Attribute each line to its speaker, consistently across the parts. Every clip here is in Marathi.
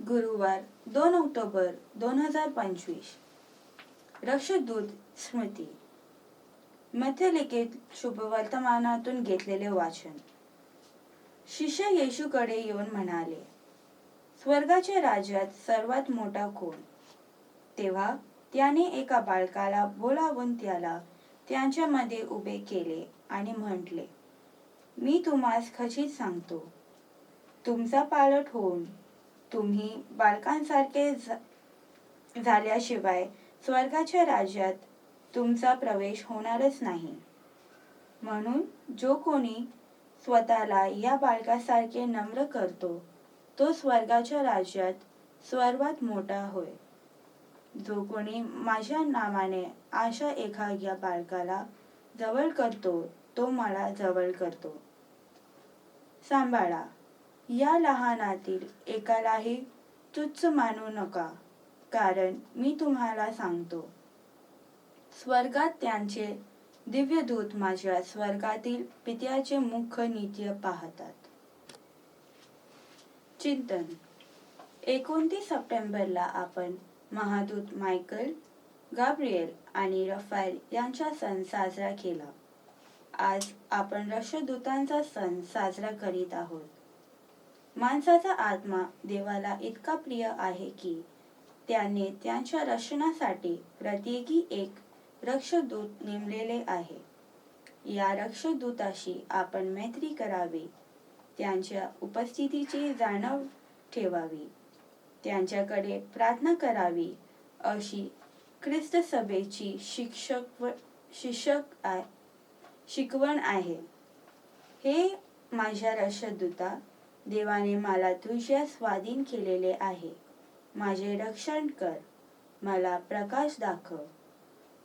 Speaker 1: गुरुवार दोन ऑक्टोबर दोन हजार पंचवीस. रक्षदूत स्मृती. मध्यलेखेत शुभवर्तमानातून घेतलेले वाचन. शिष्य येशूकडे येऊन म्हणाले स्वर्गाच्या राज्यात सर्वात मोठा कोण? तेव्हा त्याने एका बालकाला बोलावून त्याला त्यांच्यामध्ये उभे केले आणि म्हटले मी तुम्हास खचित सांगतो. तुमचा पालट होऊन तुम्ही बालकांसारखे झाल्याशिवाय स्वर्गाच्या राज्यात तुमचा प्रवेश होणारच नाही. म्हणून जो कोणी स्वतःला या बालकासारखे नम्र करतो तो स्वर्गाच्या राज्यात सर्वात मोठा होय. जो कोणी माझ्या नावाने अशा एखाद्या बालकाला जवळ करतो तो मला जवळ करतो. सांभाळा. या लहानातील एकालाही तुच्छ मानू नका कारण मी तुम्हाला सांगतो. स्वर्गात त्यांचे दिव्यदूत माझ्या स्वर्गातील पित्याचे मुख्य नित्य पाहतात. चिंतन. एकोणतीस सप्टेंबरला आपण महादूत मायकल गाब्रिएल आणि रफायल यांचा सण साजरा केला. आज आपण रक्षदूतांचा सण साजरा करीत आहोत. माणसाचा आत्मा देवाला इतका प्रिय आहे की त्याने त्यांच्या रक्षणासाठी प्रत्येकी एक रक्षदूत नेमलेले आहे. या रक्षदूताशी आपण मैत्री करावी त्यांच्या उपस्थितीची जाणव ठेवावी त्यांच्याकडे प्रार्थना करावी अशी ख्रिस्त सभेची शिक्षक व शिक्षक शिकवण आहे. हे माझ्या रक्षदूता देवाने मला तुझ्या स्वाधीन केलेले आहे. माझे रक्षण कर. मला प्रकाश दाखव.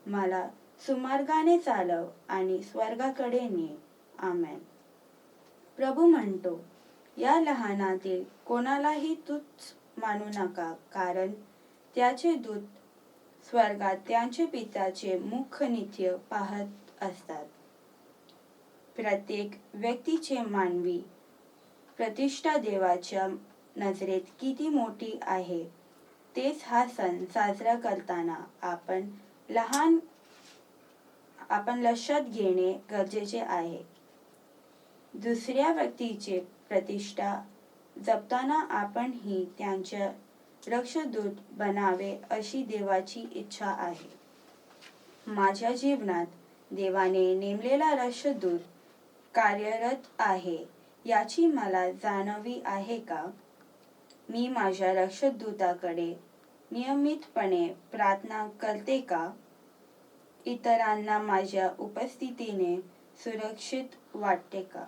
Speaker 1: मला सुमार्गाने चालव आणि स्वर्गाकडे ने. आम्ही प्रभू म्हणतो या लहानातील कोणालाही तूच मानू नका कारण त्याचे दूत स्वर्गात त्यांचे पित्याचे मुख नित्य पाहत असतात. प्रत्येक व्यक्तीचे मानवी प्रतिष्ठा देवाच्या नजरेत किती मोठी आहे तेच हा सण साजरा करताना आपण लहान आपण लक्षात घेणे गरजेचे आहे. दुसऱ्या व्यक्तीचे प्रतिष्ठा जपताना आपण ही त्यांच्या रक्षदूत बनावे अशी देवाची इच्छा आहे. माझ्या जीवनात देवाने नेमलेला रक्षदूत कार्यरत आहे. याची मला जाणवी आहे का? मी माझ्या रक्षदूताकडे नियमितपणे प्रार्थना करते का? इतरांना माझ्या उपस्थितीने सुरक्षित वाटते का?